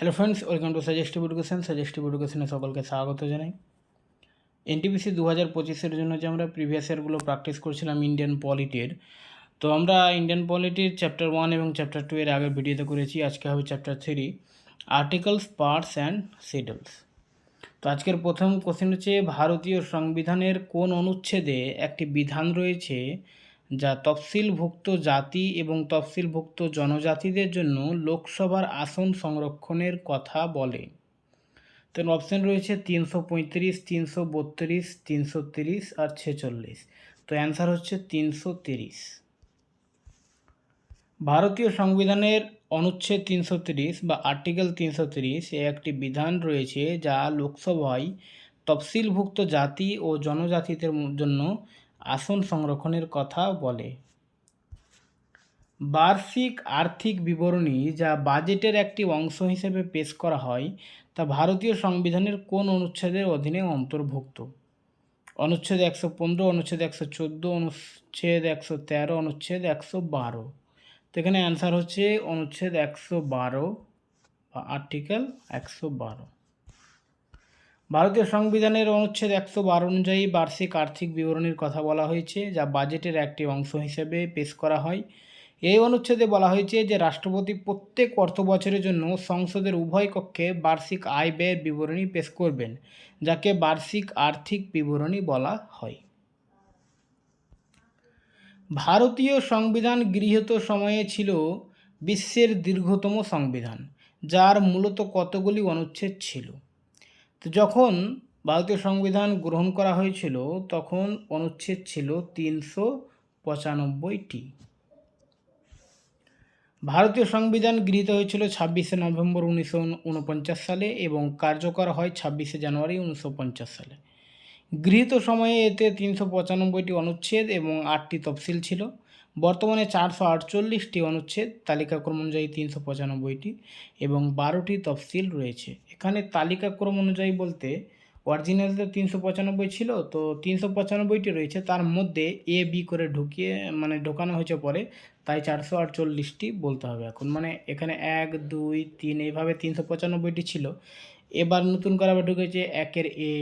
Hello friends welcome to suggestive education suggestive এডুকেশনে সকলকে স্বাগত জানাই। এনটিপিসি দু হাজার পঁচিশের জন্য যে আমরা প্রিভিয়াস ইয়ারগুলো প্র্যাকটিস করছিলাম ইন্ডিয়ান পলিটির তো আমরা ইন্ডিয়ান পলিটির চ্যাপ্টার ওয়ান এবং চ্যাপ্টার টু এর আগের ভিডিওতে করেছি। আজকে হবে chapter three articles parts and schedules তো আজকের প্রথম কোশ্চেন হচ্ছে, ভারতীয় সংবিধানের কোন অনুচ্ছেদে একটি বিধান রয়েছে যা তফসিলভুক্ত জাতি এবং তফসিলভুক্ত জনজাতিদের জন্য লোকসভার আসন সংরক্ষণের কথা বলে। তো অপশান রয়েছে তিনশো পঁয়ত্রিশ, তিনশো বত্রিশ, তিনশো তিরিশ আর ছেচল্লিশ। তো অ্যান্সার হচ্ছে তিনশো তিরিশ। ভারতীয় সংবিধানের অনুচ্ছেদ তিনশো তিরিশ বা আর্টিকেল তিনশো তিরিশ এ একটি বিধান রয়েছে যা লোকসভায় তফসিলভুক্ত জাতি ও জনজাতিদের জন্য আসন সংরক্ষণের কথা বলে। বার্ষিক আর্থিক বিবরণী যা বাজেটের একটি অংশ হিসেবে পেশ করা হয়, তা ভারতীয় সংবিধানের কোন অনুচ্ছেদের অধীনে অন্তর্ভুক্ত? অনুচ্ছেদ একশো পনেরো, অনুচ্ছেদ একশো চোদ্দ, অনুচ্ছেদ একশো তেরো, অনুচ্ছেদ একশো বারো। তো এখানে অ্যান্সার হচ্ছে অনুচ্ছেদ একশো বারো বা আর্টিকেল একশো বারো। ভারতীয় সংবিধানের অনুচ্ছেদ একশো বারো অনুযায়ী বার্ষিক আর্থিক বিবরণীর কথা বলা হয়েছে, যা বাজেটের একটি অংশ হিসেবে পেশ করা হয়। এই অনুচ্ছেদে বলা হয়েছে যে, রাষ্ট্রপতি প্রত্যেক অর্থ বছরের জন্য সংসদের উভয় কক্ষে বার্ষিক আয় ব্যয়ের বিবরণী পেশ করবেন, যাকে বার্ষিক আর্থিক বিবরণী বলা হয়। ভারতীয় সংবিধান গৃহীত সময়ে ছিল বিশ্বের দীর্ঘতম সংবিধান, যার মূলত কতগুলি অনুচ্ছেদ ছিল? তো যখন ভারতীয় সংবিধান গ্রহণ করা হয়েছিল, তখন অনুচ্ছেদ ছিল তিনশো পঁচানব্বইটি। ভারতীয় সংবিধান গৃহীত হয়েছিল ছাব্বিশে নভেম্বর উনিশশো উনপঞ্চাশ সালে এবং কার্যকর হয় ছাব্বিশে জানুয়ারি উনিশশো পঞ্চাশ সালে। গৃহীত সময়ে এতে তিনশো পঁচানব্বইটি অনুচ্ছেদ এবং আটটি তফসিল ছিল। বর্তমানে চারশো আটচল্লিশটি অনুচ্ছেদ, তালিকাক্রম অনুযায়ী তিনশো পঁচানব্বইটি এবং বারোটি তফসিল রয়েছে। এখানে তালিকাক্রম অনুযায়ী বলতে অরিজিনাল তো তিনশো পঁচানব্বই ছিল, তো তিনশো পঁচানব্বইটি রয়েছে। তার মধ্যে এ বি করে ঢুকিয়ে মানে ঢোকানো হয়েছে পরে, তাই চারশো আটচল্লিশটি বলতে হবে এখন। মানে এখানে এক, দুই, তিন, এইভাবে তিনশো পঁচানব্বইটি ছিল। এবার নতুন করে আবার ঢুকেছে একের এ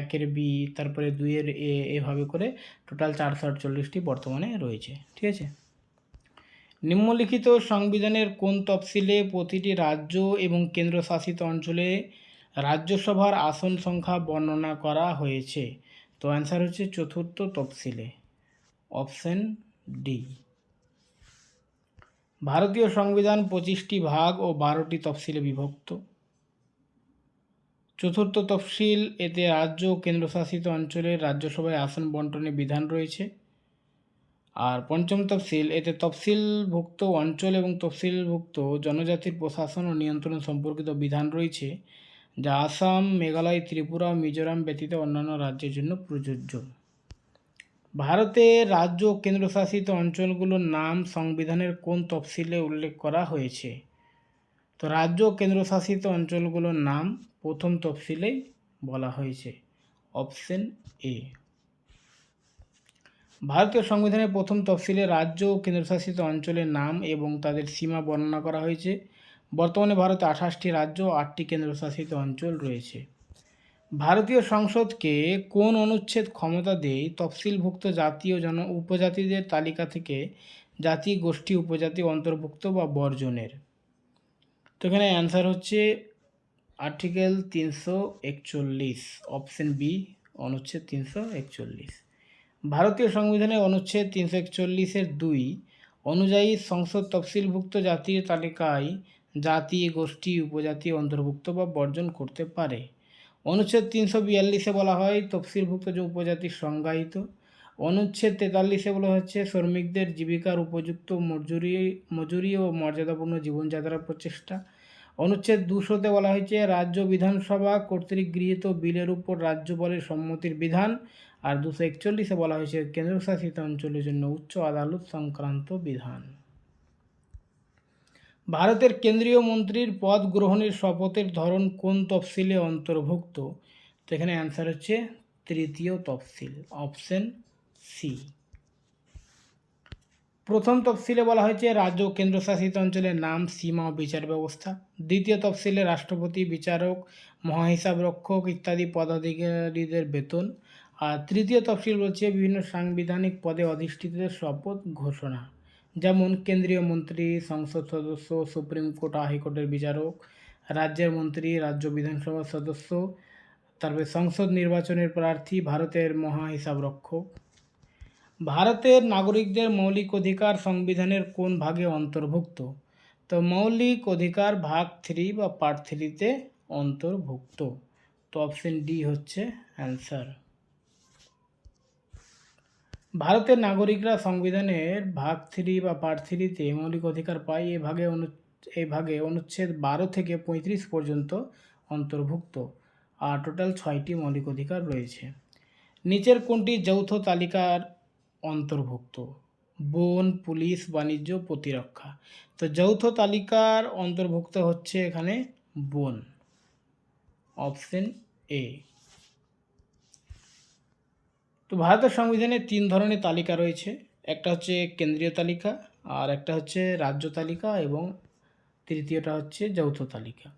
একের বি, তারপরে দুইয়ের এ, এভাবে করে টোটাল চারশো আটচল্লিশটি বর্তমানে রয়েছে, ঠিক আছে? নিম্নলিখিত সংবিধানের কোন তফসিলে প্রতিটি রাজ্য এবং কেন্দ্রশাসিত অঞ্চলে রাজ্যসভার আসন সংখ্যা বর্ণনা করা হয়েছে? তো অ্যান্সার হচ্ছে চতুর্থ তফসিলে অপশন ডি ভারতীয় সংবিধান পঁচিশটি ভাগ ও বারোটি তফসিলে বিভক্ত। চতুর্থ তফসিল, এতে রাজ্য ও কেন্দ্রশাসিত অঞ্চলের রাজ্যসভায় আসন বন্টনের বিধান রয়েছে। আর পঞ্চম তফসিল, এতে তফসিলভুক্ত অঞ্চল এবং তফসিলভুক্ত জনজাতির প্রশাসন ও নিয়ন্ত্রণ সম্পর্কিত বিধান রয়েছে, যা আসাম, মেঘালয়, ত্রিপুরা, মিজোরাম ব্যতীত অন্যান্য রাজ্যের জন্য প্রযোজ্য। ভারতের রাজ্য ও কেন্দ্রশাসিত অঞ্চলগুলোর নাম সংবিধানের কোন তফসিলে উল্লেখ করা হয়েছে? তো রাজ্য কেন্দ্রশাসিত অঞ্চলগুলোর নাম প্রথম তফসিলেই বলা হয়েছে। Option A. ভারতীয় সংবিধানের প্রথম তফসিলে রাজ্য ও কেন্দ্রশাসিত অঞ্চলের নাম এবং তাদের সীমা বর্ণনা করা হয়েছে। বর্তমানে ভারতে আঠাশটি রাজ্য ও আটটি কেন্দ্রশাসিত অঞ্চল রয়েছে। ভারতীয় সংসদকে কোন অনুচ্ছেদ ক্ষমতা দেয় তফসিলভুক্ত জাতি ও জন, উপজাতিদের তালিকা থেকে জাতি, গোষ্ঠী, উপজাতি, অন্তর্ভুক্ত বা বর্জনের? তো এখানে অ্যান্সার হচ্ছে আর্টিকেল তিনশো একচল্লিশ অপশন বি অনুচ্ছেদ তিনশো একচল্লিশ। ভারতীয় সংবিধানের অনুচ্ছেদ তিনশো একচল্লিশের দুই, অনুযায়ী সংসদ তফসিলভুক্ত জাতির তালিকায় জাতি, গোষ্ঠী, উপজাতি অন্তর্ভুক্ত বা বর্জন করতে পারে। অনুচ্ছেদ তিনশো বিয়াল্লিশে বলা হয় তফসিলভুক্ত যে উপজাতি সংজ্ঞায়িত। অনুচ্ছেদ তেতাল্লিশে বলা হচ্ছে শ্রমিকদের জীবিকার উপযুক্ত মজুরি মজুরি ও মর্যাদাপূর্ণ জীবনযাত্রার প্রচেষ্টা। অনুচ্ছেদ দুশোতে বলা হয়েছে, রাজ্য বিধানসভা কর্তৃক গৃহীত বিলের উপর রাজ্যপালের সম্মতির বিধান। আর দুশো একচল্লিশে বলা হয়েছে, কেন্দ্রশাসিত অঞ্চলের জন্য উচ্চ আদালত সংক্রান্ত বিধান। ভারতের কেন্দ্রীয় মন্ত্রীর পদ গ্রহণের শপথের ধরন কোন তফসিলে অন্তর্ভুক্ত? তো এখানে অ্যান্সার হচ্ছে, তৃতীয় তফসিল অপশন সি প্রথম তফসিলে বলা হয়েছে, রাজ্য ও কেন্দ্রশাসিত অঞ্চলের নাম, সীমা ও বিচার ব্যবস্থা। দ্বিতীয় তফসিলে রাষ্ট্রপতি, বিচারক মহাহিসাব রক্ষক ইত্যাদি পদাধিকারীদের বেতন। আর তৃতীয় তফসিল রয়েছে বিভিন্ন সাংবিধানিক পদে অধিষ্ঠিতদের শপথ ঘোষণা। যেমন, কেন্দ্রীয় মন্ত্রী, সংসদ সদস্য, সুপ্রিম কোর্ট, হাইকোর্টের বিচারক, রাজ্যের মন্ত্রী, রাজ্য বিধানসভার সদস্য, তারপরে সংসদ নির্বাচনের প্রার্থী, ভারতের মহাহিসাব রক্ষক ভারতের নাগরিকদের মৌলিক অধিকার সংবিধানের কোন ভাগে অন্তর্ভুক্ত? তো মৌলিক অধিকার ভাগ থ্রি বা পার্ট থ্রিতে অন্তর্ভুক্ত। তো অপশন ডি হচ্ছে অ্যান্সার ভারতের নাগরিকরা সংবিধানের ভাগ থ্রি বা পার্ট থ্রিতে মৌলিক অধিকার পায় এ ভাগে অনু এই ভাগে অনুচ্ছেদ বারো থেকে পঁয়ত্রিশ পর্যন্ত অন্তর্ভুক্ত। আর টোটাল ছয়টি মৌলিক অধিকার রয়েছে। নিচের কোনটি যৌথ তালিকার অন্তর্ভুক্ত। বন, পুলিশ, বাণিজ্য, প্রতিরক্ষা। তো যৌথ তালিকার অন্তর্ভুক্ত হচ্ছে এখানে বন। Option A. তো ভারতের সংবিধানে তিন ধরনের তালিকা রয়েছে। একটা হচ্ছে কেন্দ্রীয় তালিকা আর একটা হচ্ছে রাজ্য তালিকা এবং তৃতীয়টা হচ্ছে যৌথ তালিকা।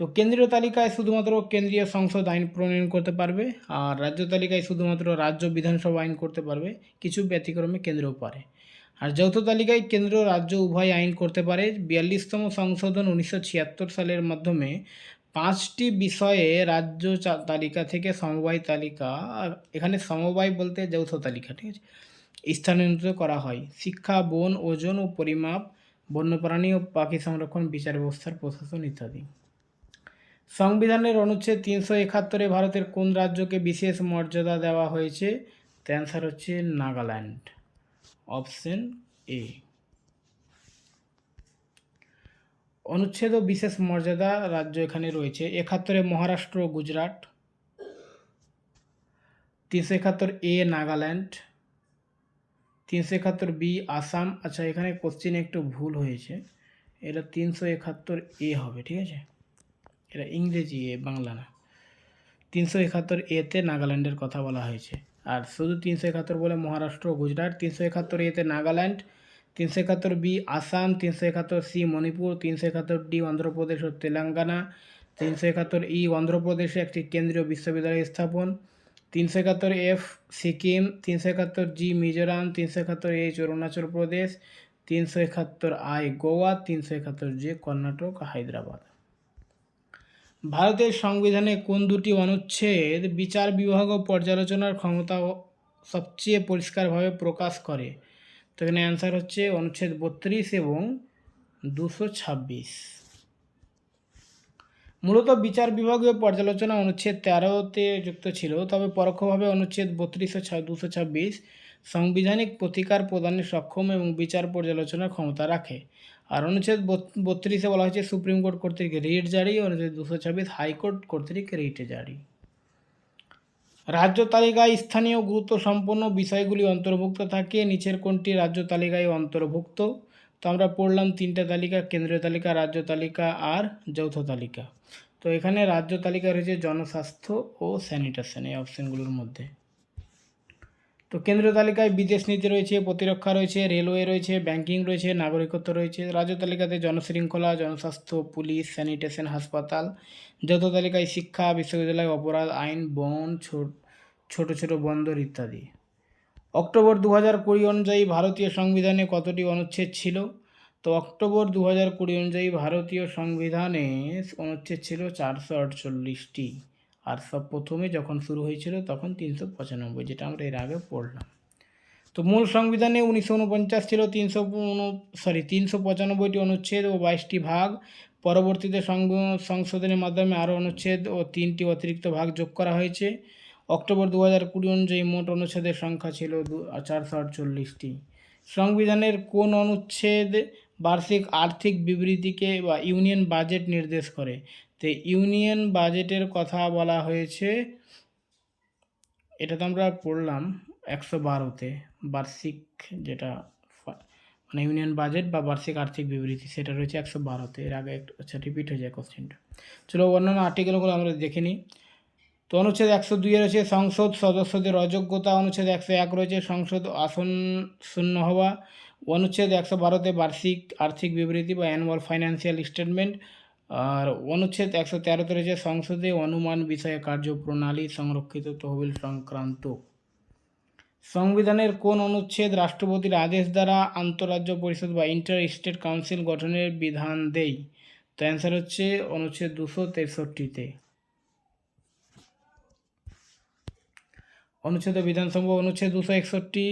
তো কেন্দ্রীয় তালিকায় শুধুমাত্র কেন্দ্রীয় সংসদ আইন প্রণয়ন করতে পারবে আর রাজ্য তালিকায় শুধুমাত্র রাজ্য বিধানসভা আইন করতে পারবে কিছু ব্যতিক্রমে কেন্দ্রও পারে আর যৌথ তালিকায় কেন্দ্র রাজ্য উভয় আইন করতে পারে। বিয়াল্লিশতম সংশোধন উনিশশো ছিয়াত্তর সালের মাধ্যমে পাঁচটি বিষয়ে রাজ্য তালিকা থেকে সমবায় তালিকা আর এখানে সমবায় বলতে যৌথ তালিকা, ঠিক আছে? স্থানান্তরিত করা হয়। শিক্ষা, বন, ওজন ও পরিমাপ, বন্যপ্রাণী ও পাখি সংরক্ষণ, বিচার ব্যবস্থার প্রশাসন ইত্যাদি। সংবিধানের অনুচ্ছেদ তিনশো একাত্তরে ভারতের কোন রাজ্যকে বিশেষ মর্যাদা দেওয়া হয়েছে? অ্যান্সার হচ্ছে নাগাল্যান্ড। অপশন এ অনুচ্ছেদ ও বিশেষ মর্যাদা রাজ্য এখানে রয়েছে। একাত্তরে মহারাষ্ট্র ও গুজরাট। তিনশো একাত্তর এ নাগাল্যান্ড। তিনশো একাত্তর বি আসাম। আচ্ছা এখানে কোশ্চিনে একটু ভুল হয়েছে। এটা তিনশো একাত্তর এ হবে, ঠিক আছে? এটা ইংরেজি এ বাংলা না তিনশো একাত্তর এতে নাগাল্যান্ডের কথা বলা হয়েছে আর শুধু তিনশো একাত্তর বলে মহারাষ্ট্র গুজরাট তিনশো একাত্তর এতে নাগাল্যান্ড তিনশো একাত্তর বি আসাম তিনশো একাত্তর সি মণিপুর তিনশো একাত্তর ডি অন্ধ্রপ্রদেশ ও তেলেঙ্গানা তিনশো একাত্তর ই অন্ধ্রপ্রদেশে একটি কেন্দ্রীয় বিশ্ববিদ্যালয় স্থাপন তিনশো একাত্তর এফ সিকিম তিনশো একাত্তর জি মিজোরাম তিনশো একাত্তর এইচ অরুণাচল প্রদেশ তিনশো একাত্তর আই গোয়া তিনশো একাত্তর জে কর্ণাটক হায়দ্রাবাদ ভারতের সংবিধানে কোন দুটি অনুচ্ছেদ বিচার বিভাগ ও পর্যালোচনার ক্ষমতা সবচেয়ে পরিষ্কারভাবে প্রকাশ করে? তো এখানে অ্যান্সার হচ্ছে অনুচ্ছেদ বত্রিশ এবং দুশো ছাব্বিশ। মূলত বিচার বিভাগীয় পর্যালোচনা অনুচ্ছেদ তেরোতে যুক্ত ছিল, তবে পরোক্ষভাবে অনুচ্ছেদ বত্রিশ ও দুশো ছাব্বিশ সাংবিধানিক প্রতিকার প্রদানে সক্ষম এবং বিচার পর্যালোচনার ক্ষমতা রাখে। আর অনুচ্ছেদ বত্রিশে বলা হয়েছে সুপ্রিম কোর্ট কর্তৃক রিট জারি অনুচ্ছেদ দুশো ছাব্বিশ হাইকোর্ট কর্তৃক রিট জারি। রাজ্য তালিকায় স্থানীয় গুরুত্ব সম্পন্ন বিষয়গুলি অন্তর্ভুক্ত থাকে। নিচের কোনটি রাজ্য তালিকায় অন্তর্ভুক্ত? তো আমরা পড়লাম তিনটা তালিকা, কেন্দ্রীয় তালিকা, রাজ্য তালিকা আর যৌথ তালিকা। তো এখানে রাজ্য তালিকা রয়েছে জনস্বাস্থ্য ও স্যানিটেশন এই অপশানগুলোর মধ্যে। তো কেন্দ্রীয় তালিকায় বিদেশ নীতি রয়েছে, প্রতিরক্ষা রয়েছে, রেলওয়ে রয়েছে, ব্যাংকিং রয়েছে, নাগরিকত্ব রয়েছে। রাজ্য তালিকাতে জনশৃঙ্খলা, জনস্বাস্থ্য, পুলিশ, স্যানিটেশন, হাসপাতাল। যৌথ তালিকায় শিক্ষা, বিশ্ববিদ্যালয়, অপরাধ, আইন, বন, ছোট ছোট ছোট বন্দর ইত্যাদি। অক্টোবর দু হাজার কুড়ি অনুযায়ী ভারতীয় সংবিধানে কতটি অনুচ্ছেদ ছিল? তো অক্টোবর দু হাজার কুড়ি অনুযায়ী ভারতীয় সংবিধানে অনুচ্ছেদ ছিল চারশো আটচল্লিশটি। আর সব প্রথমে যখন শুরু হয়েছিল তখন তিনশো পঁচানব্বই, যেটা আমরা এর আগে পড়লাম। তো মূল সংবিধানে উনিশশো উনপঞ্চাশ ছিল তিনশো সরি তিনশো পঁচানব্বইটি অনুচ্ছেদ ও বাইশটি ভাগ। পরবর্তীতে সংশোধনের মাধ্যমে আরও অনুচ্ছেদ ও তিনটি অতিরিক্ত ভাগ যোগ করা হয়েছে। অক্টোবর দু হাজার কুড়ি অনুযায়ী মোট অনুচ্ছেদের সংখ্যা ছিল দু- চারশো আটচল্লিশটি। সংবিধানের কোন অনুচ্ছেদ বার্ষিক আর্থিক বিবৃতিকে বা ইউনিয়ন বাজেট নির্দেশ করে? তো ইউনিয়ন বাজেটের কথা বলা হয়েছে। এটা তো আমরা পড়লাম একশো বারোতে বার্ষিক যেটা মানে ইউনিয়ন বাজেট বা বার্ষিক আর্থিক বিবৃতি, সেটা রয়েছে একশো বারোতে এর আগে আচ্ছা রিপিট হয়ে যায় কোশ্চেনটা চলো অন্যান্য আর্টিকেলগুলো আমরা দেখে নিই। তো অনুচ্ছেদ একশো দুইয়ে রয়েছে, সংসদ সদস্যদের অযোগ্যতা, অনুচ্ছেদ একশো এক রয়েছে, সংসদ আসন শূন্য হওয়া। অনুচ্ছেদ একশো বারোতে বার্ষিক আর্থিক বিবৃতি বা অ্যানুয়াল ফাইন্যান্সিয়াল স্টেটমেন্ট আর অনুচ্ছেদ একশো তেরোতে রয়েছে সংসদে অনুমান বিষয়ে কার্যপ্রণালী সংরক্ষিত তহবিল সংক্রান্ত। সংবিধানের কোন অনুচ্ছেদ রাষ্ট্রপতির আদেশ দ্বারা আন্তঃরাজ্য পরিষদ বা ইন্টার স্টেট কাউন্সিল গঠনের বিধান দেয় তো অ্যান্সার হচ্ছে অনুচ্ছেদ দুশো তেষট্টিতে। অনুচ্ছেদ বিধানসভা অনুচ্ছেদ দুশো একষট্টি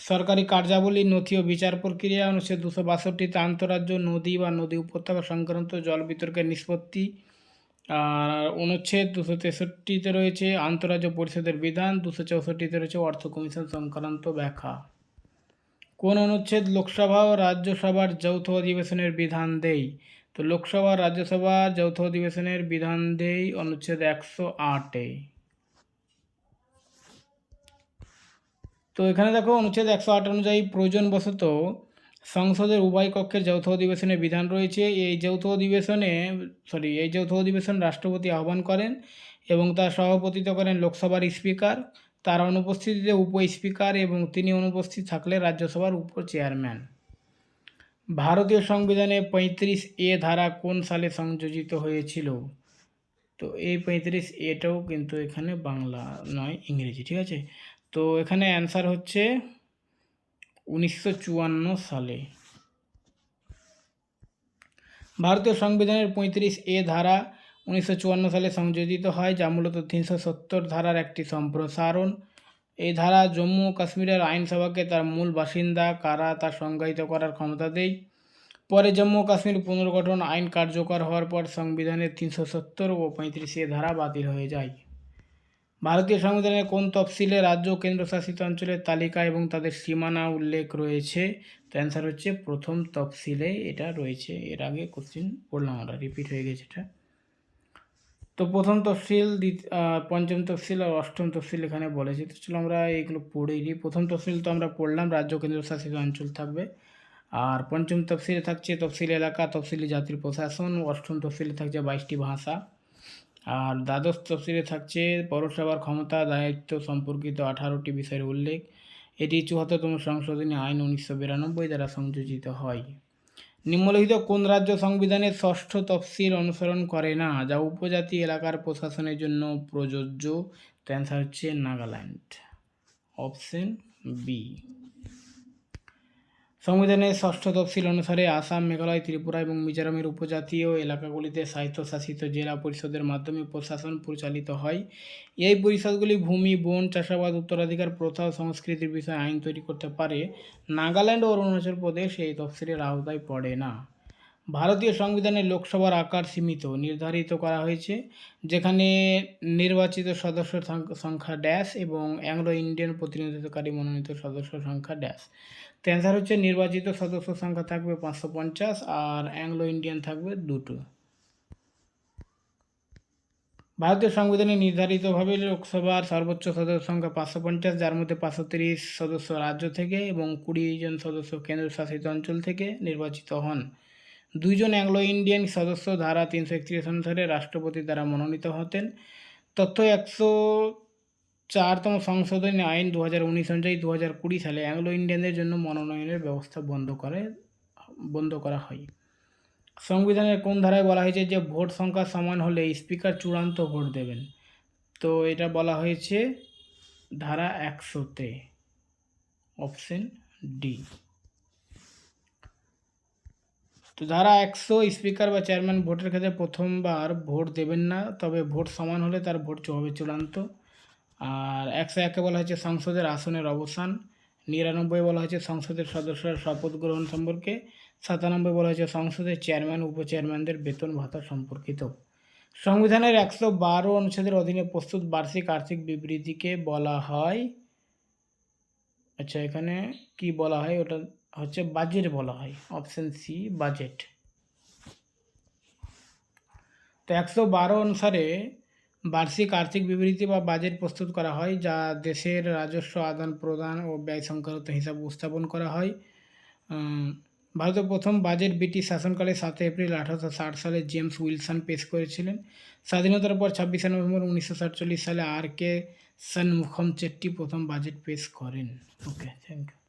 সরকারি কার্যাবলী, নথি ও বিচার প্রক্রিয়া অনুচ্ছেদ দুশো বাষট্টিতে আন্তঃরাজ্য নদী বা নদী উপত্যকা সংক্রান্ত জল বিতর্কের নিষ্পত্তি। আর অনুচ্ছেদ দুশো তেষট্টিতে রয়েছে আন্তঃরাজ্য পরিষদের বিধান, দুশো চৌষট্টিতে রয়েছে অর্থ কমিশন সংক্রান্ত ব্যাখ্যা। কোন অনুচ্ছেদ লোকসভা ও রাজ্যসভার যৌথ অধিবেশনের বিধান দেয় তো লোকসভা রাজ্যসভার যৌথ অধিবেশনের বিধান দেয় অনুচ্ছেদ একশো আটে তো এখানে দেখো অনুচ্ছেদ একশো আট অনুযায়ী প্রয়োজনবশত সংসদের উভয় কক্ষের যৌথ অধিবেশনের বিধান রয়েছে। এই যৌথ অধিবেশনে সরি এই যৌথ অধিবেশন রাষ্ট্রপতি আহ্বান করেন এবং তার সভাপতিত্ব করেন লোকসভার স্পিকার। তার অনুপস্থিতিতে উপ স্পিকার এবং তিনি অনুপস্থিত থাকলে রাজ্যসভার উপ চেয়ারম্যান। ভারতীয় সংবিধানে পঁয়ত্রিশ এ ধারা কোন সালে সংযোজিত হয়েছিল? তো এই পঁয়ত্রিশ এটাও কিন্তু এখানে বাংলা নয়, ইংরেজি, ঠিক আছে? তো এখানে অ্যান্সার হচ্ছে উনিশশো চুয়ান্ন সালে। ভারতীয় সংবিধানের পঁয়ত্রিশ এ ধারা উনিশশো চুয়ান্ন সালে সংযোজিত হয়, যা মূলত তিনশো সত্তর ধারার একটি সম্প্রসারণ। এই ধারা জম্মু ও কাশ্মীরের আইনসভাকে তার মূল বাসিন্দা, কারা তা সংজ্ঞায়িত করার ক্ষমতা দেয়। পরে জম্মু ও কাশ্মীর পুনর্গঠন আইন কার্যকর হওয়ার পর সংবিধানের তিনশো সত্তর ও পঁয়ত্রিশ এ ধারা বাতিল হয়ে যায়। ভারতীয় সংবিধানের কোন তফসিলে রাজ্য কেন্দ্রশাসিত অঞ্চলের তালিকা এবং তাদের সীমানা উল্লেখ রয়েছে? তো অ্যান্সার হচ্ছে প্রথম তফসিলে এটা রয়েছে। এর আগে কোশ্চিন পড়লাম আমরা রিপিট হয়ে গেছে এটা। তো প্রথম তফসিল পঞ্চম তফসিল আর অষ্টম তফসিল এখানে বলেছে। তো চলো আমরা এইগুলো পড়েই নিই। প্রথম তফসিল তো আমরা পড়লাম, রাজ্য কেন্দ্রশাসিত অঞ্চল থাকবে। আর পঞ্চম তফসিলে থাকছে তফসিল এলাকা, তফসিলি জাতির প্রশাসন, অষ্টম তফসিলে থাকছে বাইশটি ভাষা। আর দ্বাদশ তফসিলে থাকছে, পৌরসভার ক্ষমতা, দায়িত্ব সম্পর্কিত আঠারোটি বিষয়ের উল্লেখ। এটি চুয়াত্তরতম সংশোধনী আইন উনিশশো বিরানব্বই দ্বারা সংযোজিত হয়। নিম্নলিখিত কোন রাজ্য সংবিধানের ষষ্ঠ তফসিল অনুসরণ করে না, যা উপজাতি এলাকার প্রশাসনের জন্য প্রযোজ্য? অ্যান্সার হচ্ছে নাগাল্যান্ড। অপশন বি সংবিধানের ষষ্ঠ তফসিল অনুসারে আসাম, মেঘালয়, ত্রিপুরা এবং মিজোরামের উপজাতীয় এলাকাগুলিতে স্বায়ত্তশাসিত জেলা পরিষদের মাধ্যমে প্রশাসন পরিচালিত হয়। এই পরিষদগুলি ভূমি, বন, চাষাবাদ, উত্তরাধিকার, প্রথা ও সংস্কৃতির বিষয়ে আইন তৈরি করতে পারে। নাগাল্যান্ড ও অরুণাচল প্রদেশ এই তফসিলের আওতায় পড়ে না। ভারতীয় সংবিধানে লোকসভার আকার সীমিত, নির্ধারিত করা হয়েছে, যেখানে নির্বাচিত সদস্য সংখ- সংখ্যা ড্যাশ এবং অ্যাংলো ইন্ডিয়ান প্রতিনিধিত্বকারী মনোনীত সদস্য সংখ্যা ড্যাশ। অ্যান্সার হচ্ছে নির্বাচিত সদস্য সংখ্যা থাকবে পাঁচশো পঞ্চাশ আর অ্যাংলো ইন্ডিয়ান থাকবে দুটো। ভারতীয় সংবিধানে নির্ধারিতভাবে লোকসভার সর্বোচ্চ সদস্য সংখ্যা পাঁচশো পঞ্চাশ, যার মধ্যে পাঁচশো তিরিশ সদস্য রাজ্য থেকে এবং কুড়ি জন সদস্য কেন্দ্রশাসিত অঞ্চল থেকে নির্বাচিত হন। দুইজন অ্যাংলো ইন্ডিয়ান সদস্য, ধারা তিনশো একত্রিশ অনুসারে রাষ্ট্রপতি দ্বারা মনোনীত হতেন। তথ্য একশো চারতম সংশোধনী আইন দু হাজার উনিশ অনুযায়ী দু হাজার কুড়ি সালে অ্যাংলো ইন্ডিয়ানদের জন্য মনোনয়নের ব্যবস্থা বন্ধ করে, বন্ধ করা হয়। সংবিধানের কোন ধারায় বলা হয়েছে যে ভোট সংখ্যা সমান হলে স্পিকার চূড়ান্ত ভোট দেবেন? তো এটা বলা হয়েছে ধারা একশোতে, অপশন ডি। তো ধারা একশো, স্পিকার বা চেয়ারম্যান ভোটের ক্ষেত্রে প্রথমবার ভোট দেবেন না, তবে ভোট সমান হলে তার ভোট হবে চূড়ান্ত। আর একশো একে বলা হয়েছে সংসদের আসনের অবসান, নিরানব্বই বলা হয়েছে সংসদের সদস্যরা শপথ গ্রহণ সম্পর্কে, সাতানব্বই বলা হয়েছে সংসদের চেয়ারম্যান উপ চেয়ারম্যানদের বেতন ভাতা সম্পর্কিত। সংবিধানের একশো বারো অনুচ্ছেদের অধীনে প্রস্তুত বার্ষিক আর্থিক বিবৃতিকে বলা হয় আচ্ছা এখানে কি বলা হয়? ওটা হচ্ছে বাজেট বলা হয়, অপশন সি, বাজেট। তো একশো বারো অনুসারে বার্ষিক আর্থিক বিবৃতি বা বাজেট প্রস্তুত করা হয়, যা দেশের রাজস্ব, আদান প্রদান ও ব্যয় সংক্রান্ত হিসাব উপস্থাপন করা হয়। ভারতের প্রথম বাজেট ব্রিটিশ শাসনকালে সাত এপ্রিল আঠারোশো ষাট সালে জেমস উইলসন পেশ করেছিলেন। স্বাধীনতার পর ছাব্বিশে নভেম্বর উনিশশো সাতচল্লিশ সালে আর কে সনমুখম চেট্টি প্রথম বাজেট পেশ করেন। Okay thank you